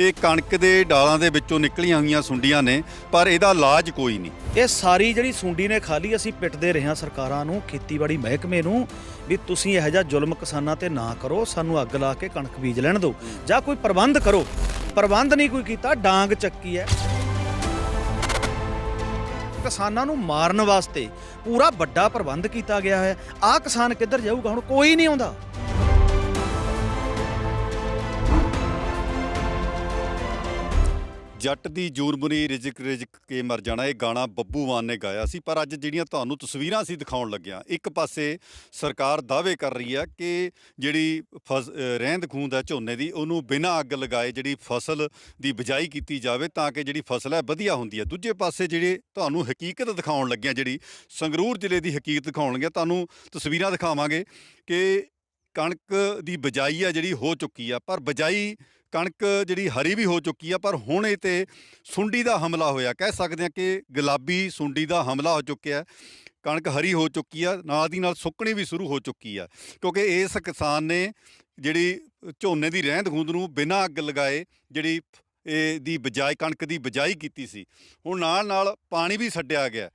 ਇਹ ਕਣਕ ਦੇ ਡਾਲਾਂ ਦੇ ਵਿੱਚੋਂ ਨਿਕਲੀਆਂ ਹੋਈਆਂ ਸੁੰਡੀਆਂ ਨੇ, ਪਰ ਇਹਦਾ ਇਲਾਜ ਕੋਈ ਨਹੀਂ। ਇਹ ਸਾਰੀ ਜਿਹੜੀ ਸੁੰਡੀ ਨੇ ਖਾਲੀ ਅਸੀਂ ਪਿੱਟਦੇ ਰਹੇ ਹਾਂ ਸਰਕਾਰਾਂ ਨੂੰ, ਖੇਤੀਬਾੜੀ ਮਹਿਕਮੇ ਨੂੰ, ਵੀ ਤੁਸੀਂ ਇਹੋ ਜਿਹਾ ਜ਼ੁਲਮ ਕਿਸਾਨਾਂ ਤੇ ਨਾ ਕਰੋ, ਸਾਨੂੰ ਅੱਗ ਲਾ ਕੇ ਕਣਕ ਬੀਜ ਲੈਣ ਦਿਓ। ਜਾਂ ਕੋਈ ਪ੍ਰਬੰਧ ਕਰੋ। ਪ੍ਰਬੰਧ ਨਹੀਂ ਕੋਈ ਕੀਤਾ, ਡਾਂਗ ਚੱਕੀ ਹੈ। ਕਿਸਾਨਾਂ ਨੂੰ ਮਾਰਨ ਵਾਸਤੇ ਪੂਰਾ ਵੱਡਾ ਪ੍ਰਬੰਧ ਕੀਤਾ ਗਿਆ ਹੈ। ਆਹ ਕਿਸਾਨ ਕਿੱਧਰ ਜਾਊਗਾ? ਹੁਣ ਕੋਈ ਨਹੀਂ ਆਉਂਦਾ। ਜੱਟ ਦੀ ਜੂਰਮੁਰੀ ਰਿਜਕ ਰਿਜਕ ਕੇ ਮਰ ਜਾਣਾ, ਇਹ ਗਾਣਾ ਬੱਬੂ ਮਾਨ ਨੇ ਗਾਇਆ ਸੀ, ਪਰ ਅੱਜ ਜਿਹੜੀਆਂ ਤੁਹਾਨੂੰ ਤਸਵੀਰਾਂ ਸੀ ਦਿਖਾਉਣ ਲੱਗਿਆ, ਇੱਕ ਪਾਸੇ ਸਰਕਾਰ ਦਾਅਵੇ ਕਰ ਰਹੀ ਆ ਕਿ ਜਿਹੜੀ ਫਸ- ਰਹਿੰਦ ਖੂੰਦ ਹੈ ਝੋਨੇ ਦੀ, ਉਹਨੂੰ ਬਿਨਾਂ ਅੱਗ ਲਗਾਏ ਜਿਹੜੀ ਫਸਲ ਦੀ ਬਿਜਾਈ ਕੀਤੀ ਜਾਵੇ ਤਾਂ ਕਿ ਜਿਹੜੀ ਫਸਲ ਹੈ ਵਧੀਆ ਹੁੰਦੀ ਹੈ। ਦੂਜੇ ਪਾਸੇ ਜਿਹੜੇ ਤੁਹਾਨੂੰ ਹਕੀਕਤ ਦਿਖਾਉਣ ਲੱਗਿਆ, ਜਿਹੜੀ ਸੰਗਰੂਰ ਜ਼ਿਲ੍ਹੇ ਦੀ ਹਕੀਕਤ ਦਿਖਾਉਣ ਲੱਗਿਆ, ਤੁਹਾਨੂੰ ਤਸਵੀਰਾਂ ਦਿਖਾਵਾਂਗੇ ਕਿ ਕਣਕ ਦੀ ਬਿਜਾਈ ਆ ਜਿਹੜੀ ਹੋ ਚੁੱਕੀ ਆ ਪਰ ਬਿਜਾਈ ਕਣਕ ਜਿਹੜੀ ਹਰੀ ਵੀ ਹੋ ਚੁੱਕੀ ਆ, ਪਰ ਹੁਣ ਇਹ ਤੇ ਸੁੰਡੀ ਦਾ ਹਮਲਾ ਹੋਇਆ। ਕਹਿ ਸਕਦੇ ਆ ਕਿ ਗੁਲਾਬੀ ਸੁੰਡੀ ਦਾ ਹਮਲਾ ਹੋ ਚੁੱਕਿਆ ਕਣਕ ਹਰੀ ਹੋ ਚੁੱਕੀ ਆ, ਨਾਲ ਦੀ ਨਾਲ ਸੁੱਕਣੀ ਵੀ ਸ਼ੁਰੂ ਹੋ ਚੁੱਕੀ ਆ। ਕਿਉਂਕਿ ਇਸ ਕਿਸਾਨ ਨੇ ਜਿਹੜੀ ਝੋਨੇ ਦੀ ਰਹਿੰਦ ਖੂੰਦ ਨੂੰ ਬਿਨਾਂ ਅੱਗ ਲਗਾਏ ਜਿਹੜੀ ਇਹ ਦੀ ਬਜਾਈ ਕਣਕ ਦੀ ਬਜਾਈ ਕੀਤੀ ਸੀ, ਹੁਣ ਨਾਲ ਨਾਲ ਪਾਣੀ ਵੀ ਛੱਡਿਆ ਗਿਆ।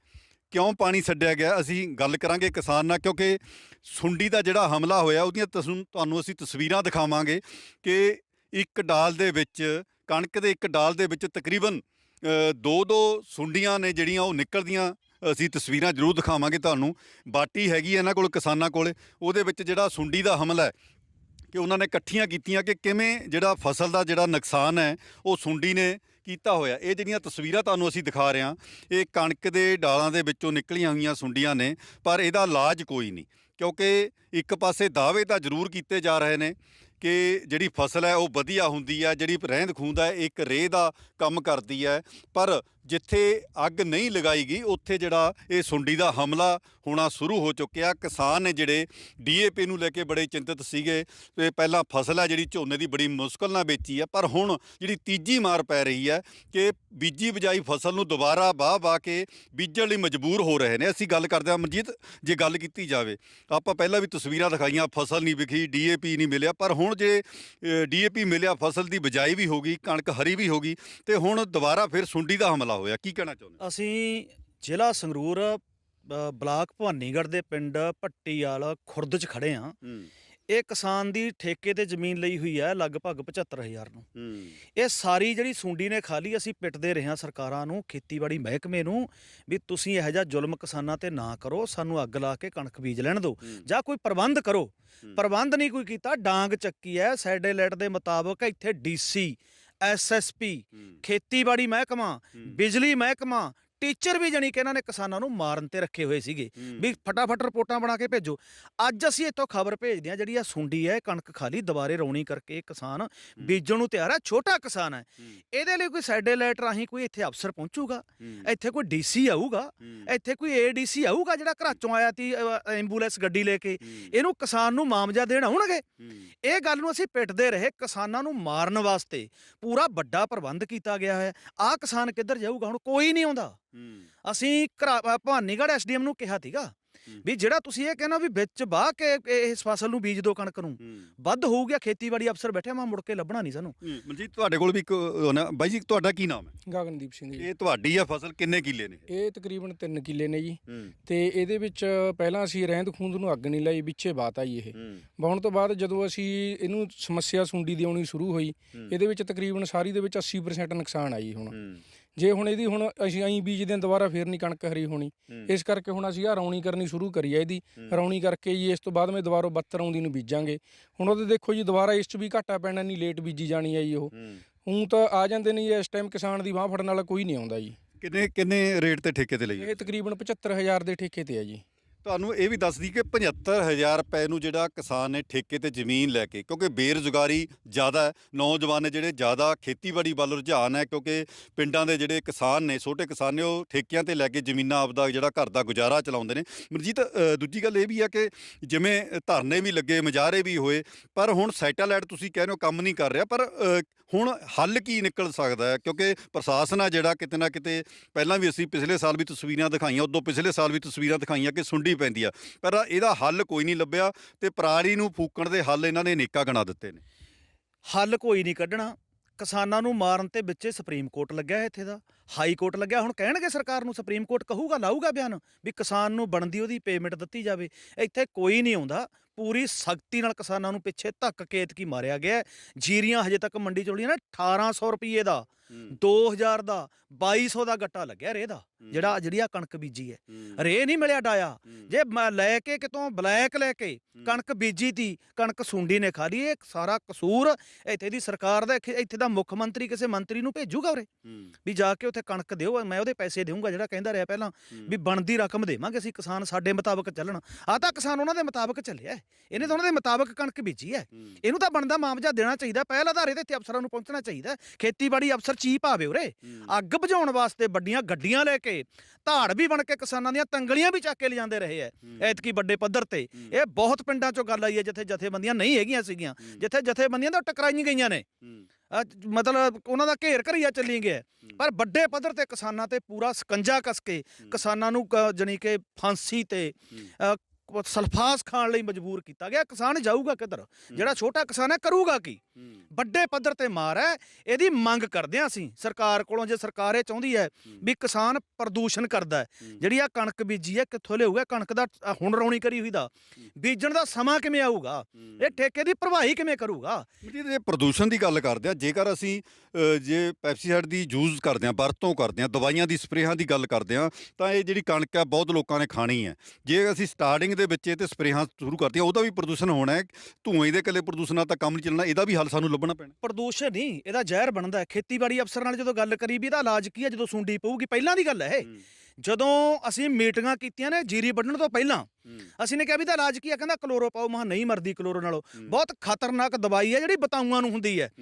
ਕਿਉਂ ਪਾਣੀ ਛੱਡਿਆ ਗਿਆ? ਅਸੀਂ ਗੱਲ ਕਰਾਂਗੇ ਕਿਸਾਨ ਨਾਲ, ਕਿਉਂਕਿ ਸੁੰਡੀ ਦਾ ਜਿਹੜਾ ਹਮਲਾ ਹੋਇਆ, ਉਹਦੀਆਂ ਤਸਵੀਰ ਤੁਹਾਨੂੰ ਅਸੀਂ ਤਸਵੀਰਾਂ ਦਿਖਾਵਾਂਗੇ ਕਿ ਇੱਕ ਡਾਲ ਦੇ ਵਿੱਚ, ਕਣਕ ਦੇ ਇੱਕ ਡਾਲ ਦੇ ਵਿੱਚ ਤਕਰੀਬਨ ਦੋ ਦੋ ਸੁੰਡੀਆਂ ਨੇ ਜਿਹੜੀਆਂ ਉਹ ਨਿਕਲਦੀਆਂ। ਅਸੀਂ ਤਸਵੀਰਾਂ ਜ਼ਰੂਰ ਦਿਖਾਵਾਂਗੇ ਤੁਹਾਨੂੰ। ਬਾਟੀ ਹੈਗੀ ਇਹਨਾਂ ਕੋਲ, ਕਿਸਾਨਾਂ ਕੋਲ। ਉਹਦੇ ਵਿੱਚ ਜਿਹੜਾ ਸੁੰਡੀ ਦਾ ਹਮਲਾ ਹੈ ਕਿ ਉਹਨਾਂ ਨੇ ਇਕੱਠੀਆਂ ਕੀਤੀਆਂ ਕਿ ਕਿਵੇਂ ਜਿਹੜਾ ਫਸਲ ਦਾ ਜਿਹੜਾ ਨੁਕਸਾਨ ਹੈ, ਉਹ ਸੁੰਡੀ ਨੇ ਕੀਤਾ ਹੋਇਆ। ਇਹ ਜਿਹੜੀਆਂ ਤਸਵੀਰਾਂ ਤੁਹਾਨੂੰ ਅਸੀਂ ਦਿਖਾ ਰਹੇ ਹਾਂ, ਇਹ ਕਣਕ ਦੇ ਡਾਲਾਂ ਦੇ ਵਿੱਚੋਂ ਨਿਕਲੀਆਂ ਹੋਈਆਂ ਸੁੰਡੀਆਂ ਨੇ, ਪਰ ਇਹਦਾ ਇਲਾਜ ਕੋਈ ਨਹੀਂ। ਕਿਉਂਕਿ ਇੱਕ ਪਾਸੇ ਦਾਅਵੇ ਤਾਂ ਜ਼ਰੂਰ ਕੀਤੇ ਜਾ ਰਹੇ ਨੇ ਕਿ ਜਿਹੜੀ ਫਸਲ ਹੈ ਉਹ ਵਧੀਆ ਹੁੰਦੀ ਹੈ ਜਿਹੜੀ ਰਹਿੰਦ ਖੂੰਦ ਹੈ ਇੱਕ ਰੇਹ ਦਾ ਕੰਮ ਕਰਦੀ ਹੈ ਪਰ ਜਿੱਥੇ ਅੱਗ ਨਹੀਂ ਲਗਾਈ ਗਈ, ਉੱਥੇ ਜਿਹੜਾ ਇਹ ਸੁੰਡੀ ਦਾ ਹਮਲਾ ਹੋਣਾ ਸ਼ੁਰੂ ਹੋ ਚੁੱਕਿਆ। ਕਿਸਾਨ ਨੇ ਜਿਹੜੇ ਡੀਏਪੀ ਨੂੰ ਲੈ ਕੇ ਬੜੇ ਚਿੰਤਤ ਸੀਗੇ ਤੇ ਪਹਿਲਾਂ ਫਸਲ ਹੈ ਜਿਹੜੀ ਝੋਨੇ ਦੀ ਬੜੀ ਮੁਸ਼ਕਲ ਨਾਲ ਵੇਚੀ ਹੈ ਪਰ ਹੁਣ ਜਿਹੜੀ ਤੀਜੀ ਮਾਰ ਪੈ ਰਹੀ ਹੈ ਕਿ ਬੀਜੀ ਬਜਾਈ ਫਸਲ ਨੂੰ ਦੁਬਾਰਾ ਬਾਹ ਬਾਹ ਕੇ ਬੀਜਣ ਲਈ ਮਜਬੂਰ ਹੋ ਰਹੇ ਨੇ। ਅਸੀਂ ਗੱਲ ਕਰਦੇ ਹਾਂ ਮਨਜੀਤ ਜੇ ਗੱਲ ਕੀਤੀ ਜਾਵੇ, ਆਪਾਂ ਪਹਿਲਾਂ ਵੀ ਤਸਵੀਰਾਂ ਦਿਖਾਈਆਂ, ਫਸਲ ਨਹੀਂ ਵਿਖੀ, ਡੀਏਪੀ ਨਹੀਂ ਮਿਲਿਆ, ਪਰ ਹੁਣ ਜੇ ਡੀਏਪੀ ਮਿਲਿਆ, ਫਸਲ ਦੀ ਬਜਾਈ ਵੀ ਹੋ ਗਈ, ਕਣਕ ਹਰੀ ਵੀ ਹੋ ਗਈ, ਤੇ ਹੁਣ ਦੁਬਾਰਾ ਫਿਰ ਸੁੰਡੀ ਦਾ ਹਮਲਾ ਹੋਇਆ ਕੀ ਕਹਿਣਾ ਚਾਹੁੰਦੇ ਅਸੀਂ ਜ਼ਿਲ੍ਹਾ ਸੰਗਰੂਰ ਅ, ਬਲਾਕ ਭਵਾਨੀਗੜ੍ਹ ਦੇ ਪਿੰਡ ਭੱਟੀਵਾਲ ਖੁਰਦ 'ਚ ਖੜੇ ਹੂੰ। ਇਹ ਕਿਸਾਨ ਦੀ ਠੇਕੇ ਤੇ ਜ਼ਮੀਨ ਲਈ ਹੋਈ ਹੈ ਲਗਭਗ 75000 ਨੂੰ। ਹੂੰ। ਇਹ ਸਾਰੀ ਜਿਹੜੀ ਸੁੰਡੀ ਨੇ ਖਾਲੀ ਅਸੀਂ ਪਿੱਟਦੇ ਰਹੇ ਹਾਂ ਸਰਕਾਰਾਂ ਨੂੰ ਖੇਤੀਬਾੜੀ ਮਹਿਕਮੇ ਨੂੰ ਵੀ ਤੁਸੀਂ ਇਹੋ ਜਿਹਾ ਜ਼ੁਲਮ ਕਿਸਾਨਾਂ ਤੇ ਨਾ ਕਰੋ ਸਾਨੂੰ ਅੱਗ ਲਾ ਕੇ ਕਣਕ ਬੀਜ ਲੈਣ ਦਿਓ। ਜਾਂ ਕੋਈ ਪ੍ਰਬੰਧ ਕਰੋ। ਹੂੰ। ਪ੍ਰਬੰਧ ਨਹੀਂ ਕੋਈ ਕੀਤਾ ਡਾਂਗ ਚੱਕੀ ਹੈ ਸੈਟੇਲਾਈਟ ਦੇ ਮੁਤਾਬਕ ਇੱਥੇ ਡੀਸੀ ਐਸਐਸਪੀ ਖੇਤੀਬਾੜੀ ਮਹਿਕਮਾ ਬਿਜਲੀ ਮਹਿਕਮਾ ਟੀਚਰ ਵੀ ਜਾਣੀ ਕਿ ਇਹਨਾਂ ਨੇ ਕਿਸਾਨਾਂ ਨੂੰ ਮਾਰਨ ਤੇ ਰੱਖੇ ਹੋਏ ਸੀਗੇ ਵੀ ਫਟਾਫਟ ਰਿਪੋਰਟਾਂ ਬਣਾ ਕੇ ਭੇਜੋ। ਅੱਜ ਅਸੀਂ ਇੱਥੋਂ ਖਬਰ ਭੇਜਦੇ ਹਾਂ ਜਿਹੜੀ ਆ ਸੁੰਡੀ ਹੈ ਕਣਕ ਖਾਲੀ ਦੁਬਾਰੇ ਰੌਣੀ ਕਰਕੇ ਕਿਸਾਨ ਬੀਜਣ ਨੂੰ ਤਿਆਰ ਹੈ ਛੋਟਾ ਕਿਸਾਨ ਹੈ। ਇਹਦੇ ਲਈ ਕੋਈ ਸੈਟੇਲਾਈਟ ਰਾਹੀਂ ਕੋਈ ਇੱਥੇ ਅਫਸਰ ਪਹੁੰਚੂਗਾ? ਇੱਥੇ ਕੋਈ ਡੀਸੀ ਆਊਗਾ? ਇੱਥੇ ਕੋਈ ਏਡੀਸੀ ਆਊਗਾ ਜਿਹੜਾ ਘਰਾਚੋਂ ਆਇਆ ਤੀ ਐਂਬੂਲੈਂਸ ਗੱਡੀ ਲੈ ਕੇ? ਇਹਨੂੰ ਕਿਸਾਨ ਨੂੰ ਮਾਮਜਾ ਦੇਣ ਆਉਣਗੇ? ਇਹ ਗੱਲ ਨੂੰ ਅਸੀਂ ਪਿੱਟਦੇ ਰਹੇ ਕਿਸਾਨਾਂ ਨੂੰ ਮਾਰਨ ਵਾਸਤੇ। ਪੂਰਾ ਵੱਡਾ ਪ੍ਰਬੰਧ ਕੀਤਾ ਗਿਆ ਹੈ। ਆਹ ਕਿਸਾਨ ਕਿੱਧਰ ਜਾਊਗਾ? ਹੁਣ ਕੋਈ ਨਹੀਂ ਆਉਂਦਾ। ਅਸੀਂ ਭਵਾਨੀਗੜ੍ਹ ਐਸਡੀਐਮ ਨੂੰ ਕਿਹਾ ਸੀਗਾ ਵੀ ਜਿਹੜਾ ਤੁਸੀਂ ਇਹ ਕਹਿੰਦਾ ਵੀ ਵਿੱਚ ਬਾਹ ਕੇ ਇਹ- ਇਸ ਫਸਲ ਨੂੰ ਬੀਜ ਦਿਓ ਕਣਕ ਨੂੰ ਵੱਧ ਹੋਊਗਾ ਖੇਤੀਬਾੜੀ ਅਫਸਰ ਬੈਠਿਆ ਮੈਂ ਮੁੜ ਕੇ ਲੱਭਣਾ ਨਹੀਂ ਸਾਨੂੰ। ਮਨਜੀਤ ਤੁਹਾਡੇ ਕੋਲ ਵੀ ਇੱਕ ਬਾਈ ਜੀ ਤੁਹਾਡਾ ਕੀ ਨਾਮ ਹੈ? ਗਗਨਦੀਪ ਸਿੰਘ ਜੀ। ਇਹ ਤੁਹਾਡੀ ਆ ਫਸਲ ਕਿੰਨੇ ਕਿੱਲੇ ਨੇ? ਇਹ ਤਕਰੀਬਨ 3 ਕਿੱਲੇ ਨੇ ਜੀ। ਤੇ ਇਹਦੇ ਵਿੱਚ ਪਹਿਲਾਂ ਅਸੀਂ ਰਹਿੰਦ ਖੂੰਦ ਨੂੰ ਅੱਗ ਨਹੀਂ ਲਾਈ ਵਿੱਚੇ ਬਾਤ ਆਈ ਇਹ। ਵਾਹੁਣ ਤੋਂ ਬਾਅਦ ਜਦੋਂ ਅਸੀਂ ਇਹਨੂੰ ਸਮੱਸਿਆ ਸੁੰਡੀ ਦੀ ਆਉਣੀ ਸ਼ੁਰੂ ਹੋਈ ਇਹਦੇ ਵਿੱਚ ਤਕਰੀਬਨ ਸਾਰੀ ਦੇ ਵਿੱਚ 80% ਨੁਕਸਾਨ ਆਈ ਹੁਣ। ਜੇ ਹੁਣ ਇਹਦੀ ਹੁਣ ਅਸੀਂ ਐਂ ਬੀਜਦੇ ਹਾਂ ਦੁਬਾਰਾ ਫੇਰ ਨਹੀਂ ਕਣਕ ਹਰੀ ਹੋਣੀ। ਇਸ ਕਰਕੇ ਹੁਣ ਅਸੀਂ ਆ ਰੌਣੀ ਕਰਨੀ ਸ਼ੁਰੂ ਕਰੀ ਹੈ ਇਹਦੀ। ਰੌਣੀ ਕਰਕੇ ਜੀ ਇਸ ਤੋਂ ਬਾਅਦ ਮੈਂ ਦੁਬਾਰਾ 72 ਆਉਂਦੀ ਨੂੰ ਬੀਜਾਂਗੇ। ਹੁਣ ਉਹਦੇ ਦੇਖੋ ਜੀ ਦੁਬਾਰਾ ਇਸ 'ਚ ਵੀ ਘਾਟਾ ਪੈਣਾ ਨਹੀਂ ਲੇਟ ਬੀਜੀ ਜਾਣੀ ਹੈ ਜੀ ਉਹ। ਹੁਣ ਤਾਂ ਆ ਜਾਂਦੇ ਨੇ ਜੀ ਇਸ ਟਾਈਮ ਕਿਸਾਨ ਦੀ ਬਾਹ ਫੜਨ ਵਾਲਾ ਕੋਈ ਨਹੀਂ ਆਉਂਦਾ ਜੀ। ਕਿੰਨੇ ਕਿੰਨੇ ਰੇਟ ਤੇ ਠੇਕੇ ਤੇ ਲਈ ਇਹ ਤਕਰੀਬਨ 75000 ਦੇ ਠੇਕੇ ਤੇ ਹੈ ਜੀ। ਤੁਹਾਨੂੰ ਇਹ ਵੀ ਦੱਸ ਦਈ ਕਿ 75000 ਰੁਪਏ ਨੂੰ ਜਿਹੜਾ ਕਿਸਾਨ ਨੇ ਠੇਕੇ ਤੇ ਜ਼ਮੀਨ ਲੈ ਕੇ, ਕਿਉਂਕਿ ਬੇਰੁਜ਼ਗਾਰੀ ਜ਼ਿਆਦਾ ਹੈ, ਨੌਜਵਾਨ ਨੇ ਜਿਹੜੇ ਜ਼ਿਆਦਾ ਖੇਤੀਬਾੜੀ ਵੱਲ ਰੁਝਾਨ ਹੈ, ਕਿਉਂਕਿ ਪਿੰਡਾਂ ਦੇ ਜਿਹੜੇ ਕਿਸਾਨ ਨੇ, ਛੋਟੇ ਕਿਸਾਨ ਨੇ, ਉਹ ਠੇਕਿਆਂ ਤੇ ਲੈ ਕੇ ਜ਼ਮੀਨਾਂ ਆਪਦਾ ਜਿਹੜਾ ਘਰ ਦਾ ਗੁਜ਼ਾਰਾ ਚਲਾਉਂਦੇ ਨੇ। ਮਨਜੀਤ ਦੂਜੀ ਗੱਲ ਇਹ ਵੀ ਹੈ ਕਿ ਜਿਵੇਂ ਧਰਨੇ ਵੀ ਲੱਗੇ, ਮੁਜ਼ਾਹਰੇ ਵੀ ਹੋਏ, ਪਰ ਹੁਣ ਸੈਟੇਲਾਈਟ ਤੁਸੀਂ ਕਹਿ ਰਹੇ ਹੋ ਕੰਮ ਨਹੀਂ ਕਰ ਰਿਹਾ, ਪਰ ਹੁਣ ਹੱਲ ਕੀ ਨਿਕਲ ਸਕਦਾ ਹੈ? ਕਿਉਂਕਿ ਪ੍ਰਸ਼ਾਸਨ ਆ ਜਿਹੜਾ ਕਿਤੇ ਨਾ ਕਿਤੇ, ਪਹਿਲਾਂ ਵੀ ਅਸੀਂ ਪਿਛਲੇ ਸਾਲ ਵੀ ਤਸਵੀਰਾਂ ਦਿਖਾਈਆਂ, ਉਦੋਂ ਪਿਛਲੇ ਸਾਲ ਵੀ ਤਸਵੀਰਾਂ ਦਿਖਾਈਆਂ ਕਿ ਸੁੰਡੀ ਪੈਂਦੀ ਆ। ਪਰ ਇਹਦਾ ਹੱਲ ਕੋਈ ਨਹੀਂ ਲੱਭਿਆ ਤੇ ਪਰਾਲੀ ਨੂੰ ਫੂਕਣ ਦੇ ਹੱਲ ਇਹਨਾਂ ਨੇ ਨੇਕਾ ਗਣਾ ਦਿੱਤੇ ਨੇ। ਹੱਲ ਕੋਈ ਨਹੀਂ ਕੱਢਣਾ। ਕਿਸਾਨਾਂ ਨੂੰ ਮਾਰਨ ਤੇ ਵਿੱਚੇ ਸੁਪਰੀਮ ਕੋਰਟ ਲੱਗਿਆ ਇੱਥੇ ਦਾ। ਹਾਈ ਕੋਰਟ ਲੱਗਿਆ। ਹੁਣ ਕਹਿਣਗੇ ਸਰਕਾਰ ਨੂੰ ਸੁਪਰੀਮ ਕੋਰਟ ਕਹੂਗਾ, ਲਾਊਗਾ ਬਿਆਨ ਵੀ ਕਿਸਾਨ ਨੂੰ ਬਣਦੀ ਉਹਦੀ ਪੇਮੈਂਟ ਦਿੱਤੀ ਜਾਵੇ। ਇੱਥੇ ਕੋਈ ਨਹੀਂ ਆਉਂਦਾ। ਪੂਰੀ ਸਖਤੀ ਨਾਲ ਕਿਸਾਨਾਂ ਨੂੰ ਪਿੱਛੇ ਧੱਕ ਕੇਤ ਕੀ ਮਾਰਿਆ ਗਿਆ। ਜੀਰੀਆਂ ਹਜੇ ਤੱਕ ਮੰਡੀ ਚੋਲੀਆਂ ਹੋਲੀਆਂ ਨਾ। 1800 ਰੁਪਏ ਦਾ 2000 ਦਾ 2200 ਦਾ ਗੱਟਾ ਲੱਗਿਆ ਰੇ ਦਾ ਜਿਹੜਾ ਜਿਹੜੀ ਆ ਕਣਕ ਬੀਜੀ ਹੈ। ਰੇ ਨਹੀਂ ਮਿਲਿਆ ਡਾਇਆ। ਜੇ ਮੈਂ ਲੈ ਕੇ ਕਿਤੋਂ ਬਲੈਕ ਲੈ ਕੇ ਕਣਕ ਬੀਜੀ ਤੀ ਕਣਕ ਸੁੰਡੀ ਨੇ ਖਾ ਲਈ ਇਹ ਸਾਰਾ ਕਸੂਰ ਇੱਥੇ ਦੀ ਸਰਕਾਰ ਦਾ ਇੱਥੇ ਦਾ ਮੁੱਖ ਮੰਤਰੀ ਕਿਸੇ ਮੰਤਰੀ ਨੂੰ ਭੇਜੂਗਾ ਉਰੇ? ਵੀ ਜਾ ਕੇ ਉੱਥੇ ਕਣਕ ਦਿਓ ਮੈਂ ਉਹਦੇ ਪੈਸੇ ਦੇਵਾਂਗਾ ਜਿਹੜਾ ਕਹਿੰਦਾ ਰਿਹਾ ਪਹਿਲਾਂ ਵੀ ਬਣਦੀ ਰਕਮ ਦੇਵਾਂਗੇ ਅਸੀਂ ਕਿਸਾਨ ਸਾਡੇ ਮੁਤਾਬਕ ਚੱਲਣ। ਆ ਤਾਂ ਕਿਸਾਨ ਉਹਨਾਂ ਦੇ ਮੁਤਾਬਕ ਚੱਲਿਆ। ਇਹਨੇ ਤਾਂ ਉਹਨਾਂ ਦੇ ਮੁਤਾਬਕ ਕਣਕ ਬੀਜੀ ਹੈ। ਇਹਨੂੰ ਤਾਂ ਬਣਦਾ ਮੁਆਵਜ਼ਾ ਦੇਣਾ ਚਾਹੀਦਾ ਪਹਿਲ ਆਧਾਰੇ ਤੇ ਇੱਥੇ ਅਫਸਰਾਂ ਨੂੰ ਪਹੁੰਚਣਾ ਚਾਹੀਦਾ। ਖੇਤੀਬਾੜੀ ਅਫਸਰ ਚੀਪ ਆਵੇ ਉਰੇ। ਅੱਗ ਬੁਝਾਉਣ ਵਾਸਤੇ ਵੱਡੀਆਂ ਗੱਡੀਆਂ ਲੈ ਕੇ ਧਾੜ ਵੀ ਬਣ ਕੇ ਕਿਸਾਨਾਂ ਦੀਆਂ ਤੰਗਲੀਆਂ ਵੀ ਚੱਕ ਕੇ ਲਿਜਾਂਦੇ ਰਹੇ ਐ ਐਤਕੀ ਵੱਡੇ ਪੱਧਰ ਤੇ। ਇਹ ਬਹੁਤ ਪਿੰਡਾਂ ਚੋਂ ਗੱਲ ਆਈ ਹੈ ਜਿੱਥੇ ਜਥੇਬੰਦੀਆਂ ਨਹੀਂ ਹੈਗੀਆਂ ਸੀਗੀਆਂ ਜਿੱਥੇ ਜਥੇਬੰਦੀਆਂ ਤਾਂ ਟਕਰਾਈਆਂ ਗਈਆਂ ਨੇ। ਮਤਲਬ ਉਹਨਾਂ ਦਾ ਘੇਰ ਘਰੀਆ ਚੱਲੀ ਗਿਆ। ਪਰ ਵੱਡੇ ਪੱਧਰ ਤੇ ਕਿਸਾਨਾਂ ਤੇ ਪੂਰਾ ਸਕੰਜਾ ਕਸ ਕੇ ਕਿਸਾਨਾਂ ਨੂੰ ਜਾਣੀ ਕਿ ਫਾਂਸੀ ਤੇ ਸਲਫਾਸ ਖਾਣ ਲਈ ਮਜਬੂਰ ਕੀਤਾ ਗਿਆ। ਕਿਸਾਨ ਜਾਊਗਾ ਕਿੱਧਰ? ਜਿਹੜਾ ਛੋਟਾ ਕਿਸਾਨ ਹੈ ਕਰੂਗਾ ਕੀ? ਵੱਡੇ ਪੱਧਰ ਤੇ ਮਾਰ ਹੈ ਇਹਦੀ ਮੰਗ ਕਰਦੇ ਹਾਂ ਅਸੀਂ। ਸਰਕਾਰ ਕੋਲੋਂ ਜੇ ਸਰਕਾਰ ਇਹ ਚਾਹੁੰਦੀ ਹੈ ਵੀ ਕਿਸਾਨ ਪ੍ਰਦੂਸ਼ਣ ਕਰਦਾ ਹੈ ਜਿਹੜੀ ਆ ਕਣਕ ਬੀਜੀ ਹੈ ਕਿੱਥੋਂ ਲਿਆਊਗਾ ਕਣਕ ਦਾ ਹੁਣ ਰੌਣੀ ਕਰੀ ਹੋਈ ਦਾ ਬੀਜਣ ਦਾ ਸਮਾਂ ਕਿਵੇਂ ਆਊਗਾ? ਇਹ ਠੇਕੇ ਦੀ ਭਰਵਾਈ ਕਿਵੇਂ ਕਰੂਗਾ? ਜੇ ਪ੍ਰਦੂਸ਼ਣ ਦੀ ਗੱਲ ਕਰਦੇ ਆ ਜੇਕਰ ਅਸੀਂ ਜੇ ਪੈਪਸੀਸਾਈਡ ਦੀ ਯੂਜ਼ ਕਰਦੇ ਆ ਵਰਤੋਂ ਕਰਦੇ ਆ ਦਵਾਈਆਂ ਦੀ ਸਪਰੇਹਾਂ ਦੀ ਗੱਲ ਕਰਦੇ ਆ ਤਾਂ ਇਹ ਜਿਹੜੀ ਕਣਕ ਆ ਬਹੁਤ ਲੋਕਾਂ ਨੇ ਖਾਣੀ ਹੈ। ਜੇ ਅਸੀਂ ਸਟਾਰਟਿੰਗ ਦੇ ਵਿੱਚ ਇਹ ਤੇ ਸਪਰੇਹਾਂ ਸ਼ੁਰੂ ਕਰਦੇ ਆ ਉਹਦਾ ਵੀ ਪ੍ਰਦੂਸ਼ਣ ਹੋਣਾ ਹੈ ਧੂਏ ਦੇ ਇਕੱਲੇ ਪ੍ਰਦੂਸ਼ਣ ਨਾਲ ਤਾਂ ਕੰਮ ਨਹੀਂ ਚੱਲਣਾ ਇਹਦਾ ਵੀ ਹੱਲ ਸਾਨੂੰ ਲੱਭਣਾ ਪੈਣਾ। ਪ੍ਰਦੂਸ਼ਣ ਨਹੀਂ ਇਹਦਾ ਜ਼ਹਿਰ ਬਣਦਾ ਹੈ। ਖੇਤੀਬਾੜੀ ਅਫਸਰ ਨਾਲ ਜਦੋਂ ਗੱਲ ਕਰੀ ਵੀ ਇਹਦਾ ਇਲਾਜ ਕੀ ਹੈ ਜਦੋਂ ਸੁੰਡੀ ਪਊਗੀ ਪਹਿਲਾਂ ਦੀ ਗੱਲ ਹੈ ਇਹ। ਜਦੋਂ ਅਸੀਂ ਮੀਟਿੰਗਾਂ ਕੀਤੀਆਂ ਨੇ ਜੀਰੀ ਵੱਢਣ ਤੋਂ ਪਹਿਲਾਂ ਅਸੀਂ ਨੇ ਕਿਹਾ ਵੀ ਇਹਦਾ ਇਲਾਜ ਕੀ ਹੈ ਕਹਿੰਦਾ ਕਲੋਰੋ ਪਾਓ। ਮਹਾ ਨਹੀਂ ਮਰਦੀ ਕਲੋਰੋ ਨਾਲੋਂ। ਬਹੁਤ ਖਤਰਨਾਕ ਦਵਾਈ ਹੈ ਜਿਹੜੀ ਬਤਾਊਆਂ ਨੂੰ ਹੁੰਦੀ ਹੈ।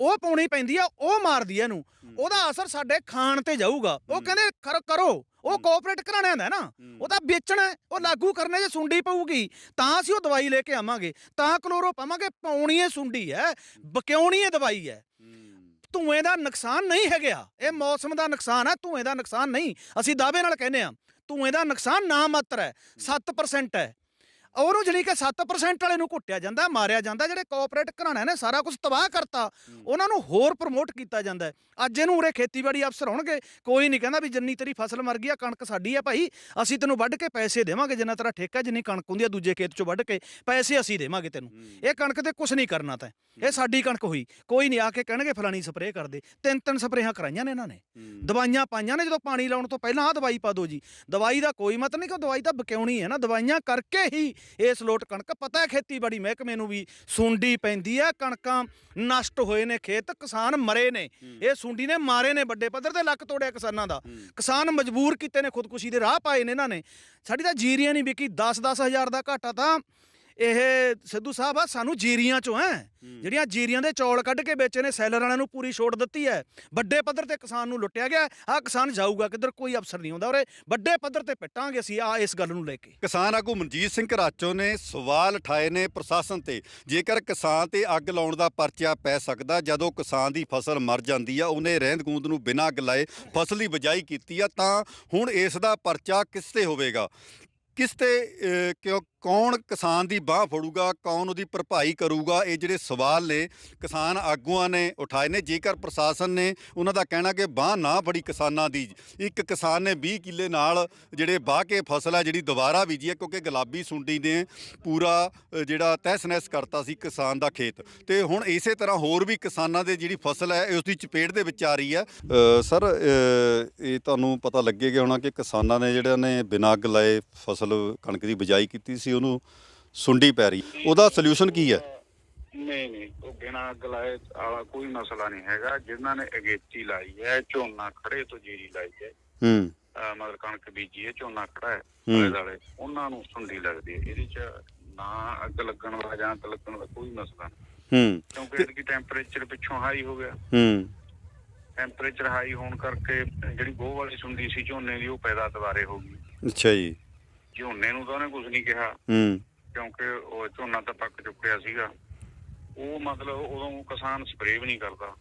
ਉਹ ਪਾਉਣੀ ਪੈਂਦੀ ਆ ਉਹ ਮਾਰਦੀ ਹੈ ਇਹਨੂੰ। ਉਹਦਾ ਅਸਰ ਸਾਡੇ ਖਾਣ ਤੇ ਜਾਊਗਾ। ਉਹ। ਕਹਿੰਦੇ ਕਰ- ਕਰੋ। ਉਹ ਕੋਆਪਰੇਟ ਕਰਾਣਾ ਹੁੰਦਾ ਨਾ ਉਹ ਤਾਂ ਵੇਚਣਾ ਹੈ, ਉਹ ਲਾਗੂ ਕਰਨੇ ਜੇ ਸੁੰਡੀ ਪਊਗੀ ਤਾਂ ਅਸੀਂ ਉਹ ਦਵਾਈ ਲੈ ਕੇ ਆਵਾਂਗੇ ਤਾਂ ਕਲੋਰੋ ਪਾਵਾਂਗੇ ਪਾਉਣੀ ਹੈ ਸੁੰਡੀ ਹੈ ਬਕਿਉਣੀ ਹੈ ਦਵਾਈ ਹੈ? ਧੂਏ ਦਾ ਨੁਕਸਾਨ ਨਹੀਂ ਹੈਗਾ ਇਹ ਮੌਸਮ ਦਾ ਨੁਕਸਾਨ ਹੈ ਧੂਏ ਦਾ ਨੁਕਸਾਨ ਨਹੀਂ ਅਸੀਂ ਦਾਅਵੇ ਨਾਲ ਕਹਿੰਦੇ ਆ ਧੂਏ ਦਾ ਨੁਕਸਾਨ ਨਾ ਮਾਤਰ ਹੈ। 7% ਹੈ। ਉਹਨੂੰ ਜਿਹੜੀ ਕਿ 7% ਵਾਲੇ ਨੂੰ ਘੁੱਟਿਆ ਜਾਂਦਾ ਮਾਰਿਆ ਜਾਂਦਾ ਜਿਹੜੇ ਕੋਆਪਰੇਟ ਘਰਾਣਾ ਨੇ ਸਾਰਾ ਕੁਝ ਤਬਾਹ ਕਰਤਾ ਉਹਨਾਂ ਨੂੰ ਹੋਰ ਪ੍ਰਮੋਟ ਕੀਤਾ ਜਾਂਦਾ। ਅੱਜ ਇਹਨੂੰ ਉਰੇ ਖੇਤੀਬਾੜੀ ਅਫਸਰ ਹੋਣਗੇ ਕੋਈ ਨਹੀਂ ਕਹਿੰਦਾ ਵੀ ਜਿੰਨੀ ਤੇਰੀ ਫਸਲ ਮਰ ਗਈ ਆ ਕਣਕ ਸਾਡੀ ਆ ਭਾਈ ਅਸੀਂ ਤੈਨੂੰ ਵੱਢ ਕੇ ਪੈਸੇ ਦੇਵਾਂਗੇ ਜਿੰਨਾ ਤੇਰਾ ਠੇਕਾ ਜਿੰਨੀ ਕਣਕ ਹੁੰਦੀ ਆ ਦੂਜੇ ਖੇਤ ਚੋਂ ਵੱਢ ਕੇ ਪੈਸੇ ਅਸੀਂ ਦੇਵਾਂਗੇ ਤੈਨੂੰ। ਇਹ ਕਣਕ ਤੇ ਕੁਝ ਨਹੀਂ ਕਰਨਾ ਤਾਂ। ਇਹ ਸਾਡੀ ਕਣਕ ਹੋਈ। ਕੋਈ ਨਹੀਂ ਆ ਕੇ ਕਹਿਣਗੇ ਫਲਾਣੀ ਸਪਰੇਅ ਕਰ ਦੇ। ਤਿੰਨ ਤਿੰਨ ਸਪਰੇਹਾਂ ਕਰਾਈਆਂ ਨੇ ਇਹਨਾਂ ਨੇ। ਦਵਾਈਆਂ ਪਾਈਆਂ ਨੇ ਜਦੋਂ ਪਾਣੀ ਲਾਉਣ ਤੋਂ ਪਹਿਲਾਂ ਆ ਦਵਾਈ ਪਾ ਦਿਓ ਜੀ। ਦਵਾਈ ਦਾ ਕੋਈ ਮਤ ਨਹੀਂ ਕਿ ਦਵਾਈ ਤਾਂ ਬਕਿਉਣੀ ਹੈ ਨਾ ਦਵਾਈਆਂ ਕਰਕੇ ਹੀ ਇਸ ਲੋਟ ਕਣਕ ਪਤਾ ਹੈ ਖੇਤੀਬਾੜੀ ਮਹਿਕਮੇ ਨੂੰ ਵੀ ਸੁੰਡੀ ਪੈਂਦੀ ਹੈ ਕਣਕਾਂ ਨਸ਼ਟ ਹੋਏ ਨੇ ਖੇਤ ਕਿਸਾਨ ਮਰੇ ਨੇ। ਇਹ ਸੁੰਡੀ ਨੇ ਮਾਰੇ ਨੇ ਵੱਡੇ ਪੱਧਰ ਤੇ ਲੱਕ ਤੋੜਿਆ ਕਿਸਾਨਾਂ ਦਾ। ਕਿਸਾਨ ਮਜਬੂਰ ਕੀਤੇ ਨੇ ਖੁਦਕੁਸ਼ੀ ਦੇ ਰਾਹ ਪਾਏ ਨੇ ਇਹਨਾਂ ਨੇ। ਸਾਡੀ ਤਾਂ ਜੀਰੀਆਂ ਨਹੀਂ ਵਿਕੀ 10-10 ਹਜ਼ਾਰ ਦਾ ਘਾਟਾ ਤਾਂ ਇਹ ਸਿੱਧੂ ਸਾਹਿਬ ਆ ਸਾਨੂੰ ਜੀਰੀਆਂ ਚੋਂ ਹੈ। ਜਿਹੜੀਆਂ ਜੀਰੀਆਂ ਦੇ ਚੌਲ ਕੱਢ ਕੇ ਵੇਚੇ ਨੇ ਸੈਲਰ ਵਾਲਿਆਂ ਨੂੰ ਪੂਰੀ ਛੋਟ ਦਿੱਤੀ ਹੈ। ਵੱਡੇ ਪੱਧਰ ਤੇ ਕਿਸਾਨ ਨੂੰ ਲੁੱਟਿਆ ਗਿਆ ਆ ਕਿਸਾਨ ਜਾਊਗਾ ਕਿੱਧਰ ਕੋਈ ਅਫਸਰ ਨਹੀਂ ਆਉਂਦਾ ਔਰੇ ਵੱਡੇ ਪੱਧਰ ਤੇ ਪਿੱਟਾਂਗੇ ਅਸੀਂ ਆ ਇਸ ਗੱਲ ਨੂੰ ਲੈ ਕੇ। ਕਿਸਾਨ ਆਗੂ ਮਨਜੀਤ ਸਿੰਘ ਘਰਾਚੋ ਨੇ ਸਵਾਲ ਉਠਾਏ ਨੇ ਪ੍ਰਸ਼ਾਸਨ ਤੇ। ਜੇਕਰ ਕਿਸਾਨ ਤੇ ਅੱਗ ਲਾਉਣ ਦਾ ਪਰਚਾ ਪੈ ਸਕਦਾ ਜਦੋਂ ਕਿਸਾਨ ਦੀ ਫਸਲ ਮਰ ਜਾਂਦੀ ਆ ਉਹਨੇ ਰਹਿੰਦ ਖੂੰਦ ਨੂੰ ਬਿਨਾਂ ਅੱਗ ਲਾਏ ਫਸਲ ਦੀ ਬਜਾਈ ਕੀਤੀ ਆ ਤਾਂ ਹੁਣ ਇਸ ਦਾ ਪਰਚਾ ਕਿਸ ਤੇ ਹੋਵੇਗਾ? ਕਿਸ ਤੇ ਕਿਉਂ ਕੌਣ ਕਿਸਾਨ ਦੀ ਬਾਹ ਫੜੂਗਾ, ਕੌਣ ਉਹਦੀ ਭਰਪਾਈ ਕਰੂਗਾ? ਇਹ ਜਿਹੜੇ ਸਵਾਲ ਨੇ, ਕਿਸਾਨ ਆਗੂਆਂ ਨੇ ਉਠਾਏ ਨੇ, ਜੇਕਰ ਪ੍ਰਸ਼ਾਸਨ ਨੇ ਉਹਨਾਂ ਦਾ ਕਹਿਣਾ ਕਿ ਬਾਹ ਨਾ ਫੜੀ ਕਿਸਾਨਾਂ ਦੀ, ਇੱਕ ਕਿਸਾਨ ਨੇ 20 ਕਿੱਲੇ ਨਾਲ ਜਿਹੜੇ ਬਾਹ ਕੇ ਫਸਲ ਆ, ਜਿਹੜੀ ਦੁਬਾਰਾ ਬੀਜੀ ਹੈ ਕਿਉਂਕਿ ਗੁਲਾਬੀ ਸੁੰਡੀ ਨੇ ਪੂਰਾ ਜਿਹੜਾ ਤਹਿਸ ਨਹਿਸ ਕਰਤਾ ਸੀ ਕਿਸਾਨ ਦਾ ਖੇਤ। ਤੇ ਹੁਣ ਇਸੇ ਤਰ੍ਹਾਂ ਹੋਰ ਵੀ ਕਿਸਾਨਾਂ ਦੇ ਜਿਹੜੀ ਫਸਲ ਹੈ ਉਸ ਦੀ ਚਪੇਟ ਦੇ ਵਿੱਚ ਆ ਰਹੀ ਹੈ। ਸਰ ਇਹ ਤੁਹਾਨੂੰ ਪਤਾ ਲੱਗੇਗਾ ਹੋਣਾ ਕਿ ਕਿਸਾਨਾਂ ਨੇ ਜਿਹੜਾ ਨੇ ਬਿਨਾਂ ਅੱਗ ਲਾਏ ਫਸਲ ਕਣਕ ਦੀ ਬਿਜਾਈ ਕੀਤੀ ਸੀ। ਉਹਨੂੰ ਸੁੰਡੀ ਪੈ ਰਹੀ। ਉਹਦਾ ਸੋਲੂਸ਼ਨ ਕੀ ਹੈ? ਨਹੀਂ ਨਹੀਂ ਉਹ ਬਿਨਾਂ ਅੱਗ ਲਾਏ ਵਾਲਾ ਕੋਈ ਮਸਲਾ ਨਹੀਂ ਹੈਗਾ। ਜਿਨ੍ਹਾਂ ਨੇ ਅਗੇਤੀ ਲਾਈ ਹੈ ਝੋਨਾ ਖੜੇ ਤੋਂ ਜੀਰੀ ਲਾਈ ਹੈ। ਹੂੰ। ਅਹ ਮਤਲਬ ਕਣਕ ਬੀਜੀ ਹੈ ਝੋਨਾ ਖੜਾ ਹੈ ਹੂੰ। ਆਲੇ ਦੁਆਲੇ ਉਹਨਾਂ ਨੂੰ ਸੁੰਡੀ ਲੱਗਦੀ ਹੈ। ਇਹਦੇ ਚ ਨਾ ਅੱਗ ਲੱਗਣ ਦਾ ਜਾਂ ਅੱਗ ਲੱਗਣ ਦਾ ਕੋਈ ਮਸਲਾ ਨਹੀਂ। ਹੂੰ। ਕਿਉਂਕਿ ਇਹਦੀ ਟੈਂਪਰੇਚਰ ਪਿੱਛੋਂ ਹਾਈ ਹੋ ਗਿਆ। ਹੂੰ। ਟੈਂਪਰੇਚਰ ਹਾਈ ਹੋਣ ਕਰਕੇ ਜਿਹੜੀ ਗੋਹ ਵਾਲੀ ਸੁੰਡੀ ਸੀ ਝੋਨੇ ਦੀ ਉਹ ਪੈਦਾ ਦੁਬਾਰੇ ਹੋ ਗਈ। ਅੱਛਾ ਜੀ। ਝੋਨੇ ਨੂੰ ਤਾਂ ਉਹਨੇ ਕੁਝ ਨਹੀਂ ਕਿਹਾ। ਹੂੰ। ਕਿਉਂਕਿ ਉਹ ਝੋਨਾ ਤਾਂ ਪੱਕ ਚੁੱਕਿਆ ਸੀਗਾ। ਉਹ ਮਤਲਬ ਉਦੋਂ ਕਿਸਾਨ ਸਪਰੇਅ ਵੀ ਨਹੀਂ ਕਰਦਾ।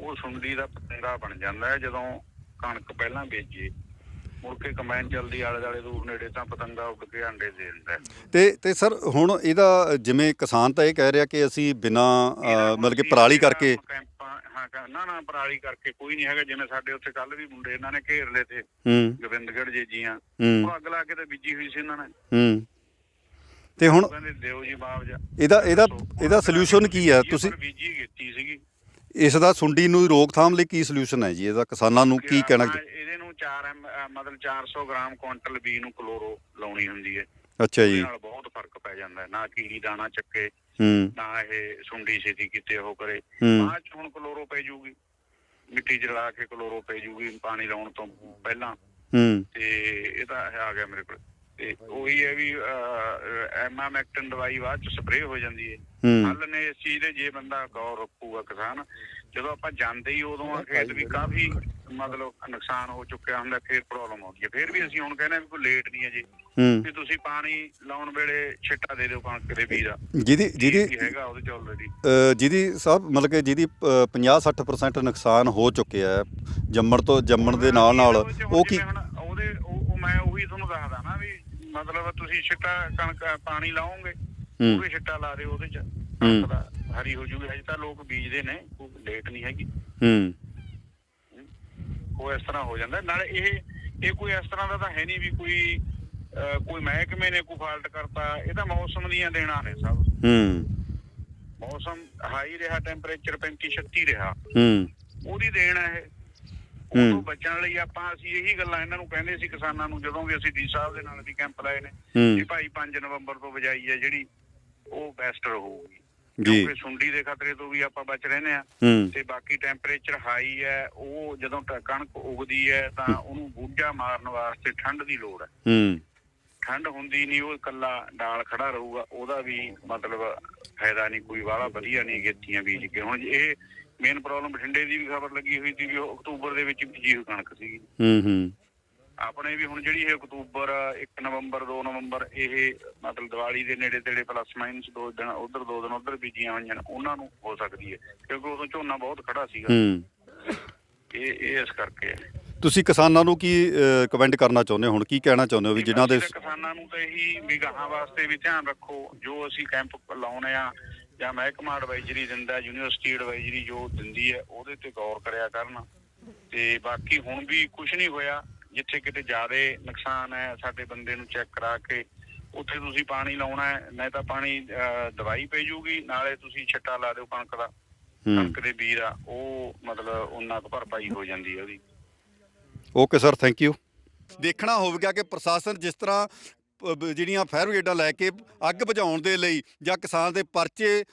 ਉਹ ਸੁੰਡੀ ਦਾ ਪਤੰਗਾ ਬਣ ਜਾਂਦਾ ਹੈ ਜਦੋਂ ਕਣਕ ਪਹਿਲਾਂ ਬੀਜੇ ਮੁੜ ਕੇ ਕਮੈਨ ਚਲਦੀ ਆਲੇ ਦੁਆਲੇ ਦੂਰ ਨੇੜੇ ਤਾਂ ਪਤੰਗਾ ਉੱਡ ਕੇ ਅੰਡੇ ਦੇ ਦਿੰਦਾ। ਤੇ ਤੇ ਸਰ ਹੁਣ ਇਹਦਾ ਜਿਵੇਂ ਕਿਸਾਨ ਤਾਂ ਇਹ ਕਹਿ ਰਿਹਾ ਕਿ ਅਸੀਂ ਬਿਨਾਂ ਮਤਲਬ ਕਿ ਪਰਾਲੀ ਕਰਕੇ ਕ- ਨਾ ਨਾ ਪਰਾਲੀ ਕਰਕੇ ਕੋਈ ਨਹੀਂ ਹੈਗਾ ਜਿਵੇਂ ਸਾਡੇ ਉੱਥੇ ਕੱਲ ਵੀ ਮੁੰਡੇ ਇਹਨਾਂ ਨੇ ਘੇਰ ਲਏ ਤੇ ਹੂੰ। ਗੋਬਿੰਦਗੜ੍ਹ ਜੇ ਜੀਆਂ ਹੂੰ। ਉਹ ਅੱਗ ਲਾ ਕੇ ਤੇ ਬੀਜੀ ਹੋਈ ਸੀ ਇਹਨਾਂ ਨੇ। ਹੂੰ। ਤੇ ਹੁਣ ਇਹਦਾ ਇਹਦਾ ਇਹਦਾ ਸੋਲੂਸ਼ਨ ਕੀ ਹੈ ਬੀਜੀ ਤੁਸੀਂ ਬੀਜੀ ਕੀਤੀ ਸੀਗੀ। ਇਸ ਦਾ ਸੁੰਡੀ ਨੂੰ ਰੋਕਥਾਮ ਲਈ ਕੀ ਸੋਲੂਸ਼ਨ ਹੈ ਜੀ? ਇਹਦਾ ਕਿਸਾਨਾਂ ਨੂੰ ਕੀ ਕਹਿਣਾ ਇਹਦੇ ਨੂੰ 4 ਮਤਲਬ 400 ਗ੍ਰਾਮ ਕੁਇੰਟਲ ਬੀ ਨੂੰ ਕਲੋਰੋ ਲਾਉਣੀ ਹੁੰਦੀ ਹੈ। ਅੱਛਾ ਜੀ। ਨਾਲ ਬਹੁਤ ਫ਼ਰਕ ਪੈ ਜਾਂਦਾ ਹੈ। ਨਾ ਕੀੜੀ ਦਾਣਾ ਚੱਕੇ ਹੂੰ ਨਾ ਇਹ ਸੁੰਡੀ ਛੇਤੀ ਕਿਤੇ ਉਹ ਕਰੇ। ਬਾਅਦ ਚ ਹੁਣ ਕਲੋਰੋ ਪੈ ਜੂਗੀ। ਮਿੱਟੀ ਰਲਾ ਕੇ ਕਲੋਰੋ ਪੈ ਜੂਗੀ ਪਾਣੀ ਲਾਉਣ ਤੋਂ ਪਹਿਲਾਂ। ਹੂੰ। ਤੇ ਇਹ ਤਾਂ ਆ ਗਿਆ ਮੇਰੇ ਕੋਲ। ਤੇ ਉਹੀ ਹੈ ਵੀ ਐਮਾਮੈਕਟਨ ਦਵਾਈ ਬਾਅਦ ਚ ਸਪਰੇਅ ਹੋ ਜਾਂਦੀ ਹੈ। ਹੱਲ ਨੇ ਇਸ ਚੀਜ਼ ਦੇ ਜੇ ਬੰਦਾ ਗੌਰ ਰੱਖੂਗਾ ਕਿਸਾਨ ਜਦੋਂ ਆਪਾਂ ਜਾਂਦੇ ਹੀ ਉਦੋਂ ਆ ਖੇਤ ਵੀ ਕਾਫੀ ਮਤਲਬ ਨੁਕਸਾਨ ਹੋ ਚੁੱਕਿਆ ਹੁੰਦਾ ਫਿਰ ਪ੍ਰੋਬਲਮ ਆਉਂਦੀ ਹੈ। ਫਿਰ ਵੀ ਅਸੀਂ ਹੁਣ ਕਹਿੰਦੇ ਆ ਵੀ ਕੋਈ ਲੇਟ ਨਹੀਂ ਹੈ ਜੀ। ਵੀ ਤੁਸੀਂ ਪਾਣੀ ਲਾਉਣ ਵੇਲੇ ਛਿੱਟਾ ਦੇ ਦਿਓ ਕਣਕ ਦੇ ਬੀਜ ਦਾ। ਜਿਹਦੀ ਜਿਹਦੀ ਹੈਗਾ ਉਹਦੇ ਚ ਆਲਰੇਡੀ ਜਿਹਦੀ ਸਾਹਿਬ ਮਤਲਬ ਕਿ ਜਿਹਦੀ 50-60% ਨੁਕਸਾਨ ਹੋ ਚੁੱਕਿਆ ਹੈ ਜੰਮਣ ਤੋਂ ਜੰਮਣ ਦੇ ਨਾਲ ਨਾਲ ਉਹ ਕੀ ਉਹਦੇ ਉਹ ਉਹ ਮੈਂ ਉਹੀ ਤੁਹਾਨੂੰ ਦੱਸਦਾ ਨਾ ਵੀ ਮਤਲਬ ਤੁਸੀਂ ਛਿੱਟਾ ਕਣਕ ਪਾਣੀ ਲਾਓਗੇ ਉਹ ਵੀ ਛਿੱਟਾ ਲਾ ਦਿਓ ਉਹਦੇ ਚ ਹਰੀ ਹੋ ਜੂਗੀ। ਹਜੇ ਤਾਂ ਲੋਕ ਬੀਜਦੇ ਨੇ ਕੋਈ ਲੇਟ ਨਹੀਂ ਹੈਗੀ। ਹੂੰ। ਉਹ ਇਸ ਤਰ੍ਹਾਂ ਹੋ ਜਾਂਦਾ। ਨਾਲੇ ਇਹ ਇਹ ਕੋਈ ਇਸ ਤਰ੍ਹਾਂ ਦਾ ਤਾਂ ਹੈ ਨਹੀਂ ਵੀ ਕੋਈ ਕੋਈ ਮਹਿਕਮੇ ਨੇ ਕੋਈ ਫਾਲਟ ਕਰਤਾ ਇਹ ਤਾਂ ਮੌਸਮ ਦੀਆਂ ਦੇਣਾ ਨੇ ਸਭ। ਹੂੰ। ਮੌਸਮ ਹਾਈ ਰਿਹਾ ਟੈਂਪਰੇਚਰ 35 36 ਰਿਹਾ। ਹੂੰ। ਉਹਦੀ ਦੇਣ ਹੈ ਇਹ। ਉਹ ਤੋਂ ਬਚਣ ਲਈ ਆਪਾਂ ਅਸੀਂ ਇਹੀ ਗੱਲਾਂ ਇਹਨਾਂ ਨੂੰ ਕਹਿੰਦੇ ਸੀ ਕਿਸਾਨਾਂ ਨੂੰ ਜਦੋਂ ਵੀ ਅਸੀਂ ਡੀ ਸਾਹਿਬ ਦੇ ਨਾਲ ਵੀ ਕੈਂਪ ਲਾਏ ਨੇ ਕਿ ਭਾਈ 5 ਨਵੰਬਰ ਤੋਂ ਬਜਾਈ ਹੈ ਜਿਹੜੀ ਉਹ ਬੈਸਟ ਰਹੂਗੀ। ਜੀ। ਕਿਉਂਕਿ ਸੁੰਡੀ ਦੇ ਖਤਰੇ ਤੋਂ ਵੀ ਆਪਾਂ ਬਚ ਰਹਿੰਦੇ ਆ ਤੇ ਬਾਕੀ ਟੈਂਪਰੇਚਰ ਹਾਈ ਹੈ ਉਹ ਜਦੋਂ ਕਣਕ ਉਗਦੀ ਹੈ ਤਾਂ ਉਹਨੂੰ ਬੂਝਾ ਮਾਰਨ ਵਾਸਤੇ ਠੰਡ ਦੀ ਲੋੜ ਹੈ। ਹੂੰ। ਠੰਡ ਹੁੰਦੀ ਨਹੀਂ ਉਹ ਇਕੱਲਾ ਡਾਲ ਖੜਾ ਰਹੂਗਾ ਉਹਦਾ ਵੀ ਮਤਲਬ ਫਾਇਦਾ ਨਹੀਂ ਕੋਈ ਵਾਲਾ ਵਧੀਆ ਨਹੀਂ ਗੇਤੀਆਂ ਬੀਜ ਕੇ। ਹੁਣ ਇਹ ਮੇਨ ਪ੍ਰੋਬਲਮ ਬਠਿੰਡੇ ਦੀ ਵੀ ਖਬਰ ਲੱਗੀ ਹੋਈ ਸੀ ਵੀ ਉਹ ਅਕਤੂਬਰ ਦੇ ਵਿੱਚ ਬੀਜੀ ਹੋਈ ਕਣਕ ਸੀਗੀ। ਹੂੰ ਹੂੰ। ਆਪਣੇ ਵੀ ਹੁਣ ਜਿਹੜੀ ਇਹ ਅਕਤੂਬਰ 1 ਨਵੰਬਰ 2 ਨਵੰਬਰ ਇਹ ਮਤਲਬ ਦੀਵਾਲੀ ਦੇ ਨੇੜੇ ਤੇੜੇ ਪਲੱਸ ਮਾਈਨਸ ਦੋ ਦਿਨ ਉਧਰ ਦੋ ਦਿਨ ਉਧਰ ਬੀਜੀਆਂ ਹੋਈਆਂ ਉਹਨਾਂ ਨੂੰ ਹੋ ਸਕਦੀ ਹੈ ਕਿਉਂਕਿ ਉਦੋਂ ਝੋਨਾ ਬਹੁਤ ਖੜਾ ਸੀਗਾ। ਹੂੰ। ਇਹ ਇਹ ਇਸ ਕਰਕੇ ਹੈ। ਤੁਸੀਂ ਕਿਸਾਨਾਂ ਨੂੰ ਕੀ ਕਮੈਂਟ ਕਰਨਾ ਚਾਹੁੰਦੇ ਹੋ? ਹੁਣ ਕੀ ਕਹਿਣਾ ਚਾਹੁੰਦੇ ਹੋ ਵੀ ਜਿਨ੍ਹਾਂ ਦੇ ਕਿਸਾਨਾਂ ਨੂੰ ਤਾਂ ਇਹੀ ਵੀ ਗਾਹਾਂ ਵਾਸਤੇ ਵੀ ਧਿਆਨ ਰੱਖੋ ਜੋ ਅਸੀਂ ਕੈਂਪ ਲਾਉਣੇ ਆ ਜਾਂ ਮਹਿਕਮਾ ਐਡਵਾਈਜ਼ਰੀ ਦਿੰਦਾ ਯੂਨੀਵਰਸਿਟੀ ਐਡਵਾਈਜ਼ਰੀ ਜੋ ਦਿੰਦੀ ਹੈ ਉਹਦੇ ਤੇ ਗੌਰ ਕਰਿਆ ਕਰਨ। ਤੇ ਬਾਕੀ ਹੁਣ ਵੀ ਕੁਝ ਨਹੀਂ ਹੋਇਆ ਜਿੱਥੇ ਕਿਤੇ ਜ਼ਿਆਦਾ ਨੁਕਸਾਨ ਹੈ ਸਾਡੇ ਬੰਦੇ ਨੂੰ ਚੈੱਕ ਕਰਾ ਕੇ ਉੱਥੇ ਤੁਸੀਂ ਪਾਣੀ ਲਾਉਣਾ ਹੈ ਨਹੀਂ ਤਾਂ ਪਾਣੀ ਦਵਾਈ ਪੈ ਜੂਗੀ ਨਾਲੇ ਤੁਸੀਂ ਛੱਟਾ ਲਾ ਦਿਓ ਕਣਕ ਦਾ ਕਣਕ ਦੇ ਬੀਜ ਆ ਉਹ ਮਤਲਬ ਉਹਨਾਂ ਕੁ ਭਰਪਾਈ ਹੋ ਜਾਂਦੀ ਹੈ ਉਹਦੀ। ਓਕੇ ਸਰ ਥੈਂਕ ਯੂ ਦੇਖਣਾ ਹੋਵੇਗਾ ਕਿ ਪ੍ਰਸ਼ਾਸਨ ਜਿਸ ਤਰ੍ਹਾਂ ਜਿਹੜੀਆਂ ਫਾਇਰ ਬ੍ਰਿਗੇਡਾਂ ਲੈ ਕੇ ਅੱਗ ਬੁਝਾਉਣ ਦੇ ਲਈ ਜਾਂ ਕਿਸਾਨ ਦੇ ਪਰਚੇ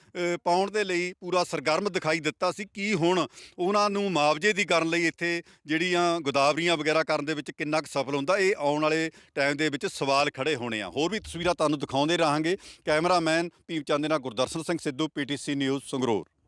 ਪਾਉਣ ਦੇ ਲਈ ਪੂਰਾ ਸਰਗਰਮ ਦਿਖਾਈ ਦਿੱਤਾ ਸੀ, ਕੀ ਹੁਣ ਉਹਨਾਂ ਨੂੰ ਮੁਆਵਜ਼ੇ ਦੀ ਕਰਨ ਲਈ ਇੱਥੇ ਜਿਹੜੀਆਂ ਗੋਦਾਵਰੀਆਂ ਵਗੈਰਾ ਕਰਨ ਦੇ ਵਿੱਚ ਕਿੰਨਾ ਕੁ ਸਫਲ ਹੁੰਦਾ, ਇਹ ਆਉਣ ਵਾਲੇ ਟਾਈਮ ਦੇ ਵਿੱਚ ਸਵਾਲ ਖੜੇ ਹੋਣੇ ਆ। ਹੋਰ ਵੀ ਤਸਵੀਰਾਂ ਤੁਹਾਨੂੰ ਦਿਖਾਉਂਦੇ ਰਹਾਂਗੇ। ਕੈਮਰਾਮੈਨ ਭੀਮ ਚੰਦ ਨਾਲ ਗੁਰਦਰਸ਼ਨ ਸਿੰਘ ਸਿੱਧੂ, ਪੀਟੀਸੀ ਨਿਊਜ਼ ਸੰਗਰੂਰ।